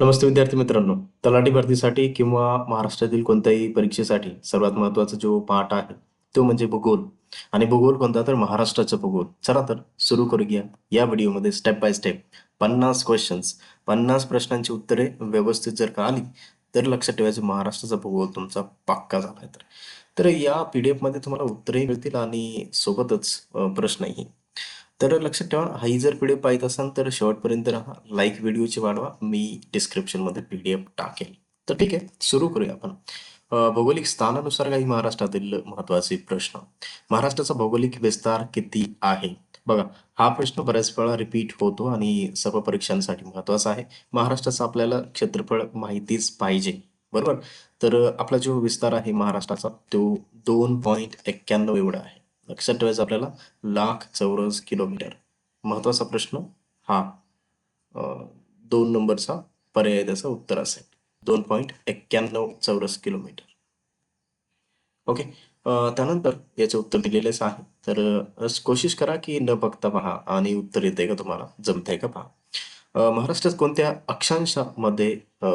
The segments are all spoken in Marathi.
नमस्ते विद्यार्थी मित्रांनो. तलाठी भरतीसाठी किंवा महाराष्ट्रातील कोणत्याही परीक्षेसाठी सर्वात महत्त्वाचा जो पाठ आहे तो म्हणजे भूगोल. आणि भूगोल कोणता तर महाराष्ट्राचा भूगोल. चला तर सुरू करूया या व्हिडिओमध्ये स्टेप बाय स्टेप पन्नास क्वेश्चन्स पन्नास प्रश्नांची उत्तरे व्यवस्थित जर का आली तर लक्षात ठेवायचं महाराष्ट्राचा भूगोल तुमचा पक्का झाला तर. तर या पी डी एफमध्ये तुम्हाला उत्तरही मिळतील आणि सोबतच प्रश्नही तर लक्षात ठेवा हाही जर पीडीएफ पाहिजे असाल तर शेवटपर्यंत राहा. लाईक व्हिडिओची वाढवा. मी डिस्क्रिप्शनमध्ये एफ टाकेल. तर ठीक आहे सुरू करूया आपण. भौगोलिक स्थानानुसार काही महाराष्ट्रातील महत्त्वाचे प्रश्न. महाराष्ट्राचा भौगोलिक विस्तार किती आहे? बघा हा प्रश्न बऱ्याच वेळा रिपीट होतो आणि सर्व परीक्षांसाठी महत्त्वाचा आहे. महाराष्ट्राचं आपल्याला क्षेत्रफळ माहितीच पाहिजे. बरोबर? तर आपला जो विस्तार आहे महाराष्ट्राचा तो दोन पॉईंट एक्क्याण्णव एवढा आहे. लक्षात ठेवायचं आपल्याला लाख चौरस किलोमीटर. महत्त्वाचा प्रश्न हा दोन नंबरचा पर्याय त्याचं उत्तर असेल. दोन पॉईंट एक्क्याण्णव चौरस किलोमीटर. ओके त्यानंतर याचे उत्तर दिलेलेच आहे. तर कोशिश करा की न बघता पहा आणि उत्तर येते का तुम्हाला जमतंय का पहा. महाराष्ट्रात कोणत्या अक्षांशामध्ये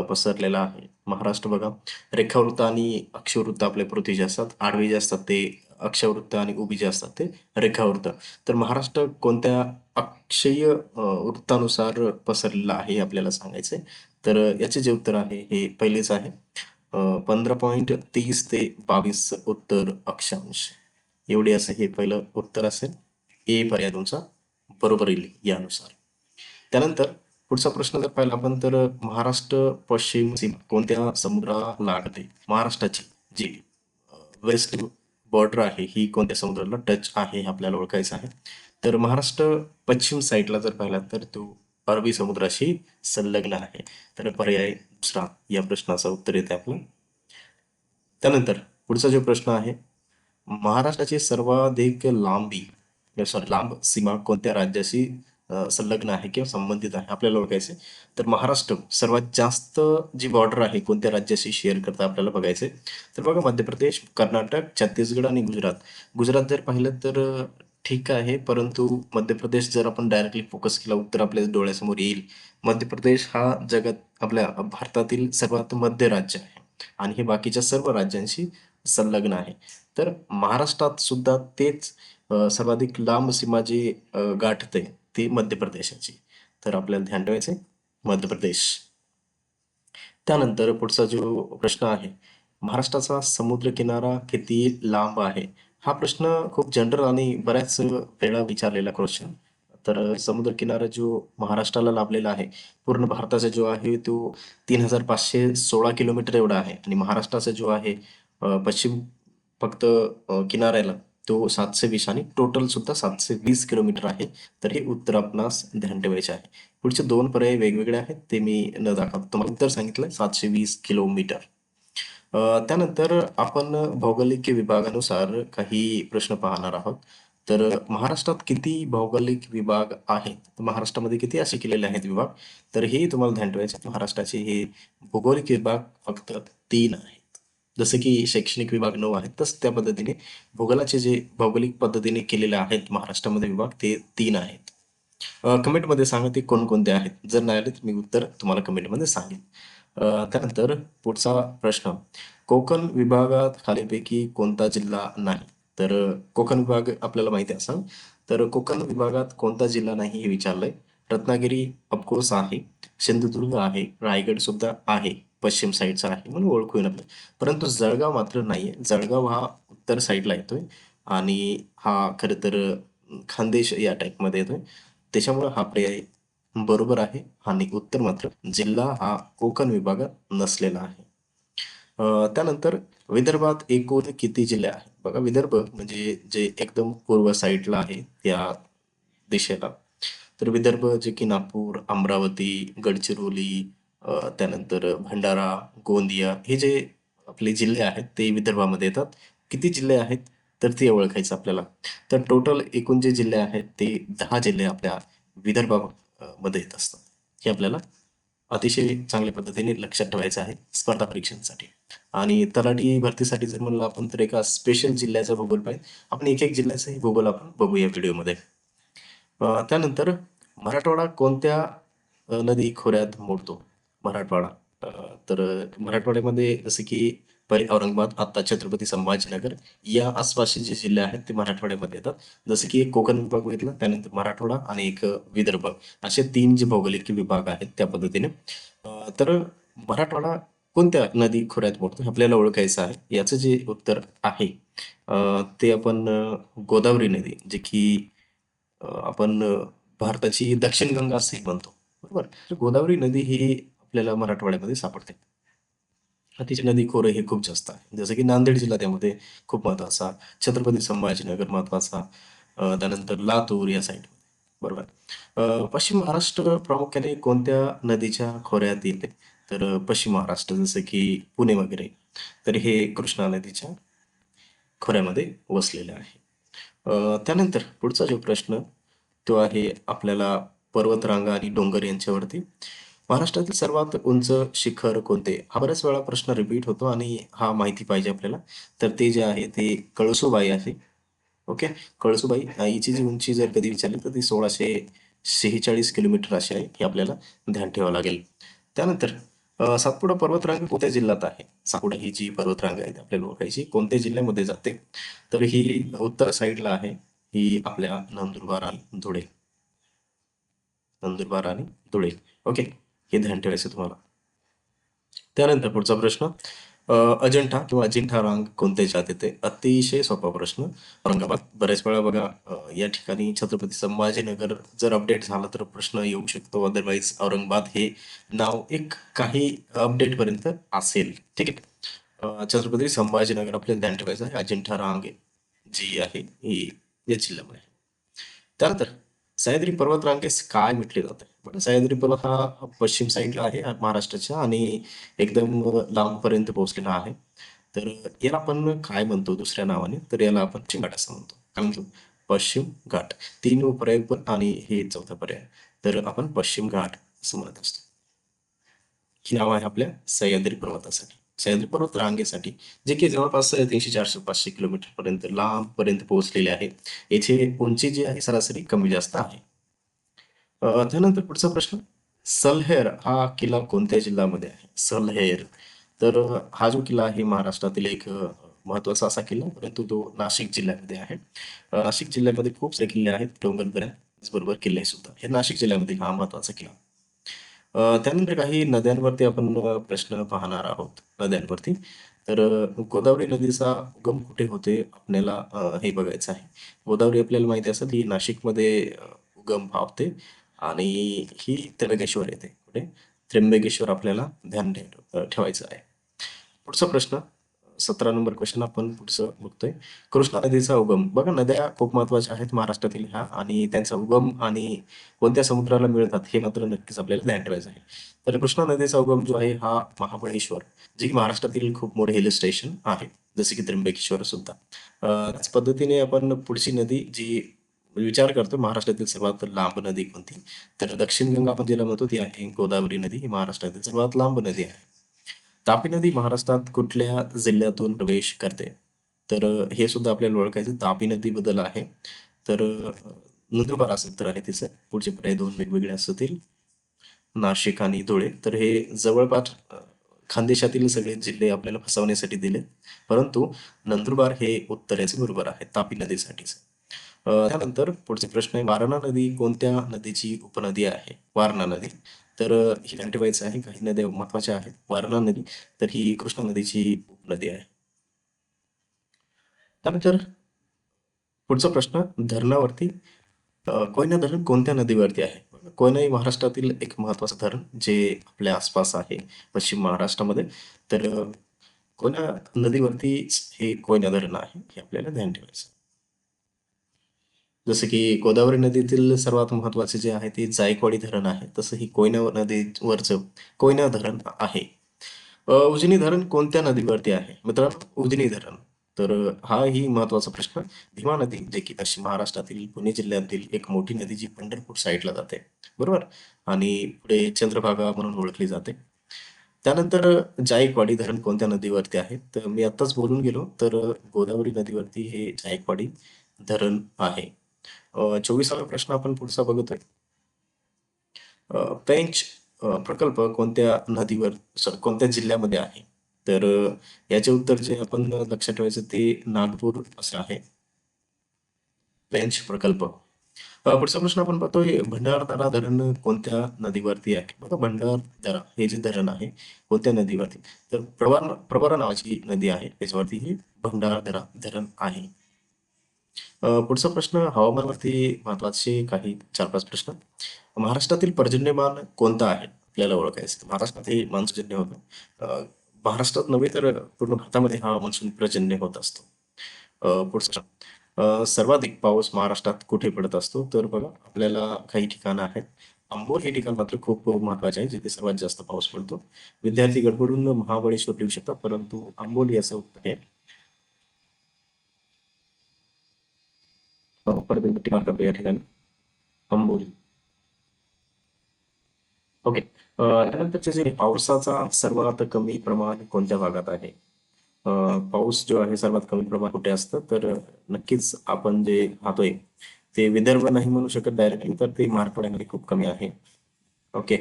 पसरलेला आहे? महाराष्ट्र बघा. रेखावृत्त आणि अक्षवृत्त आपले पृथ्वी जे असतात आडवे जे असतात ते अक्षवृत्त आणि उभी जे असतात ते रेखावृत्त. तर महाराष्ट्र कोणत्या अक्षय वृत्तानुसार पसरलेला आहे हे आपल्याला सांगायचंय. तर याचे जे उत्तर आहे हे पहिलेच आहे. पंधरा पॉईंट तीस ते बावीस उत्तर अक्षांश. एवढे असं हे पहिलं उत्तर असेल. ए पर्याय तुमचा बरोबर येईल यानुसार. त्यानंतर पुढचा प्रश्न जर पाहिला आपण तर महाराष्ट्र पश्चिम सीमा कोणत्या समुद्राला लागते? महाराष्ट्राची जी वेस्ट बॉर्डर आहे ही कोणत्या समुद्राला टच आहे हे आपल्याला ओळखायचं आहे. तर महाराष्ट्र पश्चिम साईडला जर पाहिला तर तो अरबी समुद्राशी संलग्न आहे. तर पर्याय दुसरा या प्रश्नाचं उत्तर येते आपलं. त्यानंतर पुढचा जो प्रश्न आहे महाराष्ट्राची सर्वाधिक लांबी सॉरी लांब सीमा कोणत्या राज्याशी संलग्न आहे किंवा संबंधित आहे आपल्याला ओळखायचे तर महाराष्ट्र सर्वात जास्त जी बॉर्डर आहे कोणत्या राज्याशी शेअर करता आपल्याला बघायचे तर बघा मध्य प्रदेश कर्नाटक छत्तीसगड आणि गुजरात. गुजरात जर पाहिलं तर ठीक आहे परंतु मध्य प्रदेश जर आपण डायरेक्टली फोकस केला उत्तर आपल्या डोळ्यासमोर येईल. मध्य प्रदेश हा जगात आपल्या भारतातील सर्वात मध्य राज्य आहे. आणि हे बाकीच्या सर्व राज्यांशी संलग्न आहे. तर महाराष्ट्रात सुद्धा तेच सर्वाधिक लांब सीमा जी गाठते ती मध्य प्रदेशाची. तर आपल्याला ध्यान ठेवायचे मध्य प्रदेश. त्यानंतर पुढचा जो प्रश्न आहे महाराष्ट्राचा समुद्र किनारा किती लांब आहे? हा प्रश्न खूप जनरल आणि बऱ्याच वेळा विचारलेला क्वेश्चन तर समुद्र किनारा जो महाराष्ट्राला लाभलेला आहे पूर्ण भारताचा जो आहे तो तीन हजार पाचशे सोळा किलोमीटर एवढा आहे. आणि महाराष्ट्राचा जो आहे पश्चिम फक्त किनाऱ्याला तो सातशे वीस आणि टोटल सुद्धा सातशे वीस किलोमीटर आहे. तर हे उत्तर आपणास ध्यान ठेवायचे आहे. पुढचे दोन पर्याय वेगवेगळे आहेत ते मी न दाखवतो. तुम्हाला उत्तर सांगितलंय सातशे वीस किलोमीटर. त्यानंतर आपण भौगोलिक विभागानुसार काही प्रश्न पाहणार आहोत. तर महाराष्ट्रात किती भौगोलिक विभाग आहेत? महाराष्ट्रामध्ये किती असे केलेले आहेत विभाग? तर हे तुम्हाला ध्यान ठेवायचे महाराष्ट्राचे हे भौगोलिक विभाग फक्त तीन आहेत. जसं की शैक्षणिक विभाग नऊ आहेत तस त्या पद्धतीने भूगोलाचे जे भौगोलिक पद्धतीने केलेले आहेत महाराष्ट्रामध्ये विभाग ते तीन आहेत. कमेंटमध्ये सांगा ते कोणकोणते आहेत. जर नाही आले तर मी उत्तर तुम्हाला कमेंटमध्ये सांगेन. त्यानंतर पुढचा प्रश्न. कोकण विभागात खालीपैकी कोणता जिल्हा नाही? तर कोकण विभाग आपल्याला माहिती असाल तर कोकण विभागात कोणता जिल्हा नाही हे विचारलंय. रत्नागिरी ऑफकोर्स आहे. सिंधुदुर्ग आहे. रायगड सुद्धा आहे. पश्चिम साईडचा आहे म्हणून ओळखू येणार नाही. परंतु जळगाव मात्र नाहीये. जळगाव हा उत्तर साईडला येतोय आणि हा खरं तर खानदेश या टाईपमध्ये येतोय. त्याच्यामुळे हा पर्याय बरोबर आहे आणि उत्तर मात्र जिल्हा हा कोकण विभागात नसलेला आहे. त्यानंतर विदर्भात एकूण किती जिल्हे आहेत? बघा विदर्भ म्हणजे जे एकदम पूर्व साईडला आहे त्या दिशेला. तर विदर्भ जे की नागपूर अमरावती गडचिरोली त्यानंतर भंडारा गोंदिया हे जे आपले जिल्हे आहेत ते विदर्भामध्ये येतात. किती जिल्हे आहेत तर ते ओळखायचं आपल्याला. तर टोटल एकूण जे जिल्हे आहेत ते दहा जिल्हे आपल्या विदर्भामध्ये येत असतात. हे आपल्याला अतिशय चांगल्या पद्धतीने लक्षात ठेवायचं आहे स्पर्धा परीक्षांसाठी. आणि तलाठी भरतीसाठी जर म्हणलं आपण तर एका स्पेशल जिल्ह्याचा भूगोल पाहिजे. आपण एक एक जिल्ह्याचाही भूगोल आपण बघूया व्हिडिओमध्ये. त्यानंतर मराठवाडा कोणत्या नदी खोऱ्यात मोडतो? मराठवाडा. तर मराठवाड्यामध्ये जसं की पहिले औरंगाबाद आता छत्रपती संभाजीनगर या आसपासचे जे जिल्हे आहेत ते मराठवाड्यामध्ये येतात. जसं की एक कोकण विभाग बघितला त्यानंतर मराठवाडा आणि एक विदर्भ. असे तीन जे भौगोलिक विभाग आहेत त्या पद्धतीने. तर मराठवाडा कोणत्या नदी खोऱ्यात मोडतो आपल्याला ओळखायचं आहे. याचं जे उत्तर आहे ते आपण गोदावरी नदी जे की आपण भारताची दक्षिण गंगा असे म्हणतो. बरोबर? गोदावरी नदी ही आपल्याला मराठवाड्यामध्ये सापडते. अतिशय तिचे नदी खोरे हे खूप जास्त आहे. जसं की नांदेड जिल्हा त्यामध्ये खूप महत्त्वाचा छत्रपती संभाजीनगर महत्त्वाचा त्यानंतर लातूर या साईड बरोबर? पश्चिम महाराष्ट्र प्रामुख्याने कोणत्या नदीच्या खोऱ्यात येते? तर पश्चिम महाराष्ट्र जसं की पुणे वगैरे तर हे कृष्णा नदीच्या खोऱ्यामध्ये वसलेले आहे. त्यानंतर पुढचा जो प्रश्न तो आहे आपल्याला पर्वतरांगा आणि डोंगर यांच्यावरती. महाराष्ट्रातील सर्वात उंच शिखर कोणते? हा बऱ्याच वेळा प्रश्न रिपीट होतो आणि हा माहिती पाहिजे आपल्याला. तर ते जे आहे ते कळसुबाई आहे. ओके कळसुबाई हिची जी उंची जर कधी विचारली तर ती सोळाशे शेहेचाळीस किलोमीटर अशी आहे हे आपल्याला ध्यान ठेवावं लागेल. त्यानंतर सातपुडा पर्वतरांग कोणत्या जिल्ह्यात आहे? सातपुडा ही जी पर्वतरांग आहे आपल्याला ओळखायची कोणत्या जिल्ह्यामध्ये जाते? तर ही उत्तर साईडला आहे ही आपल्या नंदुरबार आणि धुळे. नंदुरबार आणि धुळे. ओके हे ध्यान ठेवायचं तुम्हाला. त्यानंतर पुढचा प्रश्न अजंठा किंवा अजिंठा रांग कोणत्या जात येते अतिशय सोपा प्रश्न. औरंगाबाद. बऱ्याच वेळा बघा या ठिकाणी छत्रपती संभाजीनगर जर अपडेट झाला तर प्रश्न येऊ शकतो. अदरवाईज औरंगाबाद हे नाव एक काही अपडेट पर्यंत असेल. ठीक आहे? छत्रपती संभाजीनगर आपल्याला ध्यान ठेवायचं आहे. अजिंठा रांग जी आहे ही या जिल्ह्यामध्ये. आहे. त्यानंतर सह्याद्री पर्वत रांगेस काय म्हटले जाते? पण सह्याद्री पर्वत हा पश्चिम साईडला आहे महाराष्ट्राच्या आणि एकदम लांबपर्यंत पोहोचलेला आहे. तर याला आपण काय म्हणतो दुसऱ्या नावाने? तर याला आपण पश्चिम घाट असं म्हणतो. काय म्हणतो पश्चिम घाट तीन पर्याय पण आणि हे चौथा पर्याय. तर आपण पश्चिम घाट असं म्हणत असतो. ही नाव आहे आपल्या सह्याद्री पर्वतासाठी. सह्याद्री पर्वत रांगेसाठी जे की जवळपास तीनशे चारशे पाचशे किलोमीटर पर्यंत लांब पर्यंत पोहोचलेले आहे. येथे उंची जी आहे सरासरी कमी जास्त आहे. त्यानंतर पुढचा प्रश्न. सलहेर हा किल्ला कोणत्या जिल्ह्यामध्ये आहे? सलहेर. तर हा जो किल्ला आहे महाराष्ट्रातील एक महत्त्वाचा असा किल्ला परंतु तो नाशिक जिल्ह्यामध्ये आहे. नाशिक जिल्ह्यामध्ये खूप सारे किल्ले आहेत. डोंगरदऱ्या बरोबर किल्ले सुद्धा. हे नाशिक जिल्ह्यामध्ये हा महत्त्वाचा किल्ला. त्यानंतर काही नद्यांवरती आपण प्रश्न पाहणार आहोत. नद्यांवरती. तर गोदावरी नदीचा उगम कुठे होते? आपल्याला हे बघायचं आहे. गोदावरी आपल्याला माहिती असेल ही नाशिकमध्ये उगम पावते. आणि ही त्र्यंबकेश्वर येते. कुठे त्र्यंबकेश्वर आपल्याला ध्यान ठेवायचं आहे. पुढचा प्रश्न सतरा नंबर क्वेश्चन आपण पुढचं बघतोय. कृष्णा नदीचा उगम. बघा नद्या खूप महत्त्वाच्या आहेत महाराष्ट्रातील ह्या आणि त्यांचा उगम आणि कोणत्या समुद्राला मिळतात हे मात्र नक्कीच आपल्याला ध्यान ठेवायचं आहे. तर कृष्णा नदीचा उगम जो आहे हा महाबळेश्वर जे की महाराष्ट्रातील खूप मोठे हिल स्टेशन आहे. जसे की त्र्यंबकेश्वर सुद्धा. त्याच पद्धतीने आपण पुढची नदी जी म्हणजे विचार करतो महाराष्ट्रातील सर्वात लांब नदी कोणती? तर दक्षिण गंगा आपण जिला म्हणतो ती आहे गोदावरी नदी. ही महाराष्ट्रातील सर्वात लांब नदी आहे. तापी नदी महाराष्ट्रात कुठल्या जिल्ह्यातून प्रवेश करते? तर हे सुद्धा आपल्याला ओळखायचं तापी नदी बद्दल आहे. तर नंदुरबार असेल तर आहे तिचं. पुढचे पर्याय दोन वेगवेगळे असतील. नाशिक आणि धुळे. तर हे जवळपास खानदेशातील सगळे जिल्हे आपल्याला फसवण्यासाठी दिले परंतु नंदुरबार हे उत्तरेचे बरोबर आहे तापी नदीसाठीच. त्यानंतर पुढचे प्रश्न आहे वारणा नदी कोणत्या नदीची उपनदी आहे? वारणा नदी. तर ही ध्यान ठेवायचं आहे काही नद्या महत्त्वाच्या आहेत. वारणा नदी तर ही कृष्णा नदीची उपनदी आहे. त्यानंतर पुढचा प्रश्न धरणावरती कोयना धरण कोणत्या नदीवरती आहे? कोयना हे महाराष्ट्रातील एक महत्वाचं धरण जे आपल्या आसपास आहे पश्चिम महाराष्ट्रामध्ये. तर कोयना नदीवरती हे कोयना धरण आहे हे आपल्याला ध्यान ठेवायचं जसं की गोदावरी नदीतील सर्वात महत्त्वाचे जे आहे ते जायकवाडी धरण आहे. तसं ही कोयना नदीवरचं कोयना धरण आहे. उजनी धरण कोणत्या नदीवरती आहे? मित्रांनो उजनी धरण. तर हा ही महत्त्वाचा प्रश्न. भीमा नदी जे की पश्चिम महाराष्ट्रातील पुणे जिल्ह्यातील एक मोठी नदी जी पंढरपूर साईडला जाते. बरोबर? आणि पुढे चंद्रभागा म्हणून ओळखली जाते. त्यानंतर जायकवाडी धरण कोणत्या नदीवरती आहे? तर मी आत्ताच बोलून गेलो. तर गोदावरी नदीवरती हे जायकवाडी धरण आहे. चोवीसावा प्रश्न आपण पुढचा बघतोय. पेंच प्रकल्प कोणत्या नदीवर कोणत्या जिल्ह्यामध्ये आहे? तर याचे उत्तर जे आपण लक्षात ठेवायचं ते नागपूर असं आहे. पेंच प्रकल्प. पुढचा प्रश्न आपण पाहतोय भंडारदरा धरण कोणत्या नदीवरती आहे? बघा भंडारदरा हे जे धरण आहे कोणत्या नदीवरती? तर प्रवार प्रवरा नावाची नदी आहे त्याच्यावरती हे भंडारदरा धरण आहे. अ, पुढचा प्रश्न हवामानावरती महत्त्वाचे काही चार पाच प्रश्न. महाराष्ट्रातील पर्जन्यमान कोणता आहे? आपल्याला ओळखायचं महाराष्ट्रात हे मान्सूजन्य होतं. अ, महाराष्ट्रात नव्हे तर पूर्ण भारतामध्ये हा मान्सून पर्जन्य होत असतो. अ, पुढचा अ, सर्वाधिक पाऊस महाराष्ट्रात कुठे पडत असतो? तर बघा आपल्याला काही ठिकाणं आहेत. आंबोल हे ठिकाण मात्र खूप महत्त्वाचे आहे जिथे सर्वात जास्त पाऊस पडतो. विद्यार्थी गडबडून महाबळेश्वर लिहू शकतात परंतु आंबोली याचं उत्तर आहे. परत मार्क या ठिकाणी अंबोली ओके त्यानंतरचे जे पावसाचा सर्वात कमी प्रमाण कोणत्या भागात आहे पाऊस जो आहे सर्वात कमी प्रमाण कुठे असतं तर नक्कीच आपण जे पाहतोय ते विदर्भ नाही म्हणू शकत डायरेक्टली तर ते मराठवाड्यामध्ये खूप कमी आहे ओके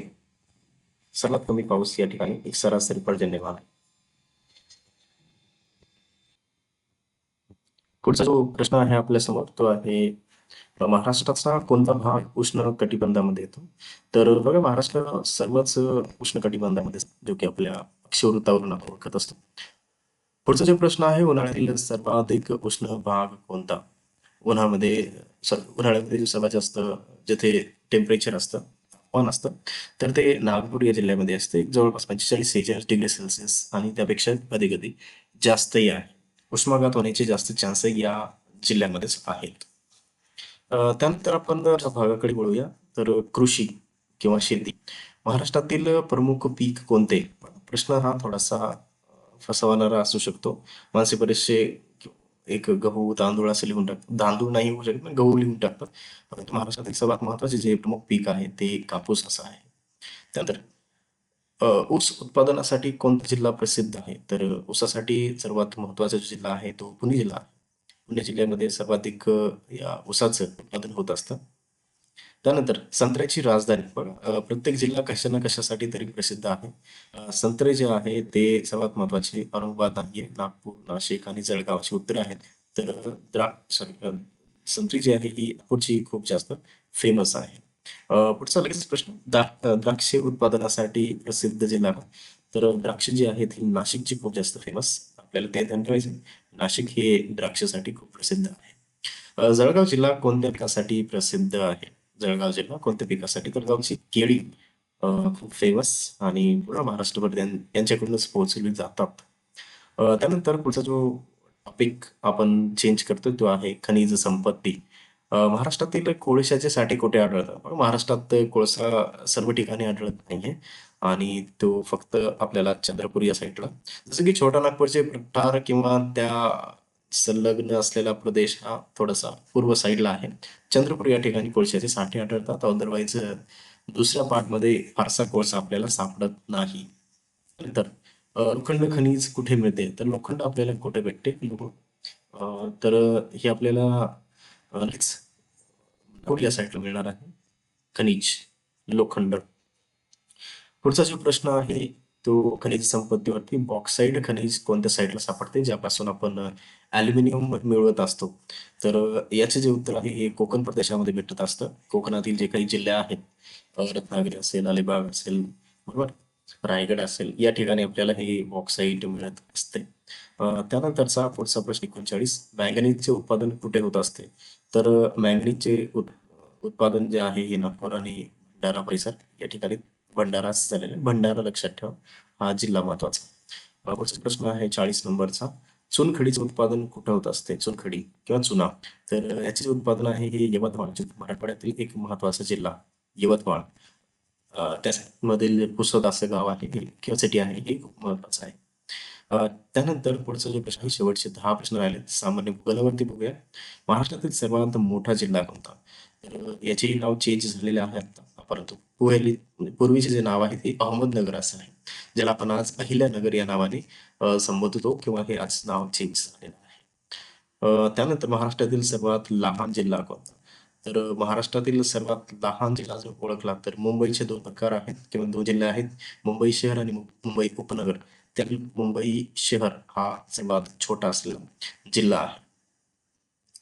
सर्वात कमी पाऊस या ठिकाणी एक सरासरी पर्जन्यमान आहे पुढचा जो प्रश्न आहे आपल्यासमोर तो आहे महाराष्ट्राचा कोणता भाग उष्ण कटिबंधामध्ये येतो? तर बघा महाराष्ट्र सर्वच उष्ण कटिबंधामध्ये जो की आपल्या अक्षवृत्तावरून आपण ओळखत असतो. पुढचा जो प्रश्न आहे उन्हाळ्यातील सर्वाधिक उष्ण भाग कोणता? उन्हामध्ये उन्हाळ्यामध्ये सर्वात जास्त जिथे टेम्परेचर असतं पण असतं तर ते नागपूर या जिल्ह्यामध्ये असते. जवळपास पंचेचाळीस सेहेचाळीस डिग्री सेल्सिअस आणि त्यापेक्षा कधी कधी जास्तही आहे. उष्माघात होण्याचे जास्त चान्स या जिल्ह्यामध्येच आहेत. त्यानंतर आपण ज्या भागाकडे बोलूया तर कृषी किंवा शेती. महाराष्ट्रातील प्रमुख पीक कोणते? प्रश्न हा थोडासा फसवणारा असू शकतो. माणसे बरेचसे एक गहू तांदूळ असे लिहून टाकतात तांदूळ नाही होऊ शकत गहू लिहून टाकतात. परंतु महाराष्ट्रातील सर्वात महत्त्वाचे जे प्रमुख पीक आहे ते कापूस असं आहे. त्यानंतर ऊस उत्पादनासाठी कोणता जिल्हा प्रसिद्ध आहे? तर ऊसासाठी सर्वात महत्त्वाचा जो जिल्हा आहे तो पुणे जिल्हा आहे. पुणे जिल्ह्यामध्ये सर्वाधिक या ऊसाचं उत्पादन होत असतं. त्यानंतर संत्र्याची राजधानी. बघा प्रत्येक जिल्हा कशा ना कशासाठी तरी प्रसिद्ध आहे. संत्रे जे आहे ते सर्वात महत्त्वाचे औरंगाबाद आहे नागपूर नाशिक आणि जळगाव अशी उत्तरे आहेत. तर द्रा सॉरी संत्री जी आहे ही नागपूरची खूप जास्त फेमस आहे. पुढचा लगेच प्रश्न. द्रा उत्पादनासाठी प्रसिद्ध जिल्हा तर द्राक्ष जी आहेत ही नाशिकची खूप जास्त फेमस आपल्याला ते ध्यान ठेवायचे नाशिक हे द्राक्षासाठी खूप प्रसिद्ध आहे. जळगाव जिल्हा कोणत्या पिकासाठी प्रसिद्ध आहे? जळगाव जिल्हा कोणत्या पिकासाठी? तर गावची केळी खूप फेमस आणि पूर्ण महाराष्ट्रभर यांच्याकडूनच पोहोचवली जातात. त्यानंतर पुढचा जो टॉपिक आपण चेंज करतो तो आहे खनिज संपत्ती. अ, महाराष्ट्रातील कोळशाचे साठे कुठे आढळतात? महाराष्ट्रात कोळसा सर्व ठिकाणी आढळत नाहीये. आणि तो फक्त आपल्याला चंद्रपूर या साईडला जसं की छोटा नागपूरचे प्रठार किंवा त्या संलग्न असलेला प्रदेश हा थोडासा पूर्व साईडला आहे. चंद्रपूर या ठिकाणी कोळशाचे साठे आढळतात. अदरवाईज दुसऱ्या पार्टमध्ये फारसा कोळसा आपल्याला सापडत नाही. नंतर अ, लोखंड खनिज कुठे मिळते? तर लोखंड आपल्याला कुठे भेटते? अ, तर हे आपल्याला अ, नक्कीच नागपूर या साईडला मिळणार आहे? खनिज लोखंड. पुढचा जो प्रश्न आहे तो खनिज संपत्तीवरती बॉक्साईड खनिज कोणत्या साईडला सापडते? ज्यापासून आपण अल्युमिनियम मिळवत असतो. तर याचे जे उत्तर आहे हे कोकण प्रदेशामध्ये भेटत असतं. कोकणातील जे काही जिल्हे आहेत रत्नागिरी असेल अलिबाग असेल बरोबर? रायगड असेल या ठिकाणी आपल्याला हे बॉक्साईट मिळत असते. त्यानंतरचा पुढचा प्रश्न एकोणचाळीस. मॅंगनीजचे उत्पादन कुठे होत असते? तर मँगनीजचे उत- उत्पादन जे आहे हे नागपूर आणि भंडारा परिसर या ठिकाणी भंडाराच झालेला आहे. भंडारा लक्षात ठेवा. हा जिल्हा महत्त्वाचा प्रश्न आहे चाळीस नंबरचा. चुनखडीचं उत्पादन कुठं होत असते? चुनखडी किंवा चुना. तर याचे जे उत्पादन आहे हे यवतमाळ मराठवाड्यातील एक महत्त्वाचा जिल्हा यवतमाळ. त्यामधील पुसद असं गाव आहे किंवा सिटी आहे हे खूप महत्वाचं आहे. अ, त्यानंतर पुढचा जो प्रश्न आहे शेवटचे दहा प्रश्न राहिले सामान्य भूगोलावरती बघूया. महाराष्ट्रातील सर्वात मोठा जिल्हा कोणता? तर याचे नाव चेंज झालेले आहे आता परंतु पहिले म्हणजे पूर्वीचे जे नाव आहे ते अहमदनगर असं आहे. ज्याला आपण आज अहिल्यानगर या नावाने अ, संबोधतो किंवा हे आज नाव चेंज झालेलं आहे. अ, त्यानंतर महाराष्ट्रातील सर्वात लहान जिल्हा कोणता? तर अ, महाराष्ट्रातील सर्वात लहान जिल्हा जर ओळखला तर मुंबईचे दोन प्रकार आहेत किंवा दोन जिल्हे आहेत. मुंबई शहर आणि मुंबई उपनगर. त्यातील मुंबई शहर हा सर्वात छोटा असलेला जिल्हा आहे.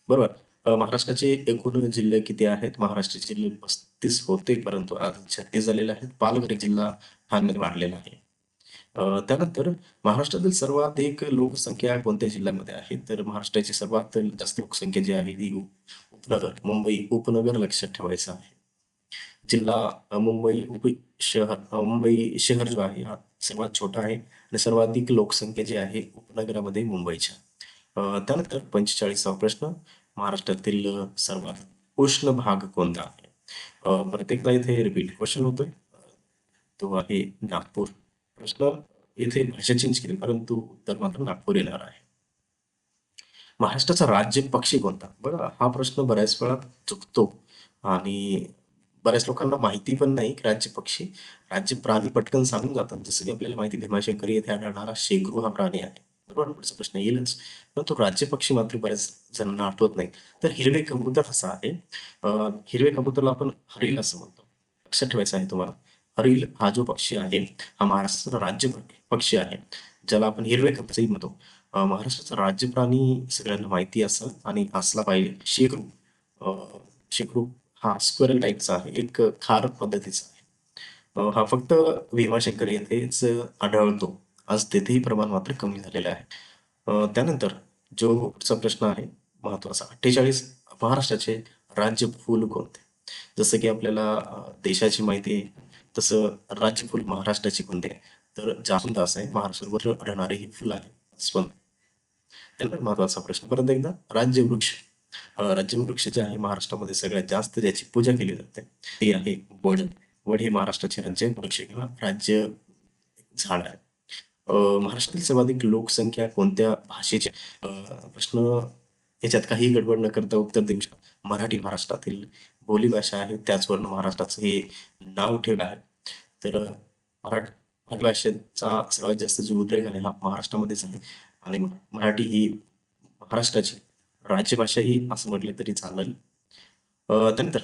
बरोबर? महाराष्ट्राचे एकूण जिल्हे किती आहेत? महाराष्ट्राचे जिल्हे पस्तीस होते परंतु आज छत्तीस झालेले आहेत. पालघर एक जिल्हा ठाण्यामध्ये वाढलेला आहे. त्यानंतर महाराष्ट्रातील सर्वात एक लोकसंख्या कोणत्या जिल्ह्यामध्ये आहे? तर महाराष्ट्राची सर्वात जास्त लोकसंख्या जी आहे ती उपनगर मुंबई उपनगर लक्षात ठेवायचं आहे. जिल्हा मुंबई उप शहर मुंबई शहर जो आहे हा सर्वात छोटा आहे. आणि सर्वाधिक लोकसंख्या जी आहे उपनगरामध्ये मुंबईच्या. त्यानंतर पंचेचाळीसावा प्रश्न महाराष्ट्रातील सर्वात उष्ण भाग कोणता आहे? प्रत्येकदा इथे रिपीट क्वेश्चन होतोय. तो आहे नागपूर. प्रश्न इथे भाषा चेंज केली परंतु उत्तर मात्र नागपूर येणार आहे. महाराष्ट्राचा राज्य पक्षी कोणता? बघा हा प्रश्न बऱ्याच वेळा चुकतो. आणि बऱ्याच लोकांना माहिती पण नाही की राज्य पक्षी राज्य प्राणी पटकन सांगून जातात. जसं की आपल्याला माहिती भीमाशंकरी येथे आढळणारा शेकरू हा प्राणी आहे. बरोबर पुढचा प्रश्न येईलच. परंतु राज्य पक्षी मात्र बऱ्याच जणांना आठवत नाही. तर हिरवे कबूतर असा आहे? हिरवे कबूतरला आपण हरिल असं म्हणतो. लक्षात ठेवायचं आहे तुम्हाला. हरिल हा जो पक्षी आहे हा महाराष्ट्राचा राज्य पक्षी आहे ज्याला आपण हिरवे कबूतरही म्हणतो. महाराष्ट्राचा राज्य प्राणी सगळ्यांना माहिती असं आणि असला पाहिजे. शेकरू. शेकरू हा स्क्वेअर टाईपचा आहे एक खार पद्धतीचा आहे. हा फक्त भीमाशंकर येथेच आढळतो. आज तेथेही प्रमाण मात्र कमी झालेलं आहे. त्यानंतर जो पुढचा प्रश्न आहे महत्त्वाचा अठ्ठेचाळीस महाराष्ट्राचे राज्य फूल कोणते? जसं की आपल्याला देशाची माहिती आहे तसं राज्य फूल महाराष्ट्राची कोणते आहे? तर जास्वंद असं आहे महाराष्ट्रावर आढळणारे ही फुल आहे जास्वंद त्यानंतर महत्त्वाचा प्रश्न परत एकदा राज्य वृक्ष राज्य वृक्ष जे आहे महाराष्ट्रामध्ये सगळ्यात जास्त ज्याची पूजा केली जाते ती आहे वड. वड हे महाराष्ट्राचे राज्य वृक्ष किंवा राज्य झाड आहे. महाराष्ट्रातील सर्वाधिक लोकसंख्या कोणत्या भाषेची अं, प्रश्न याच्यात काही गडबड न करता उत्तर देऊ शकता. मराठी महाराष्ट्रातील बोलीभाषा आहे त्याचवरून महाराष्ट्राचं हे नाव ठेवलं आहे. तर मराठी मराठी भाषेचा सर्वात जास्त जो उद्रेक आहे हा महाराष्ट्रामध्येच आहे. आणि मराठी ही महाराष्ट्राची राज्यभाषा ही असं म्हटले तरी चालेल. त्यानंतर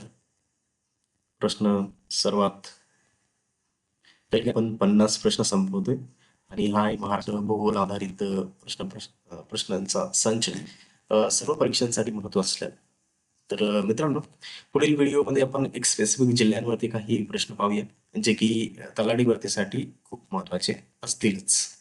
प्रश्न सर्वात पहिले आपण पन्नास प्रश्न संपवतोय. आणि हा आहे महाराष्ट्र भूगोल आधारित प्रश्न प्रश्नांचा संच सर्व परीक्षांसाठी महत्त्व असल्या तर मित्रांनो पुढील व्हिडिओमध्ये आपण एक स्पेसिफिक जिल्ह्यांवरती काही प्रश्न पाहूया जे की तलाठी भरतीसाठी खूप महत्त्वाचे असतीलच.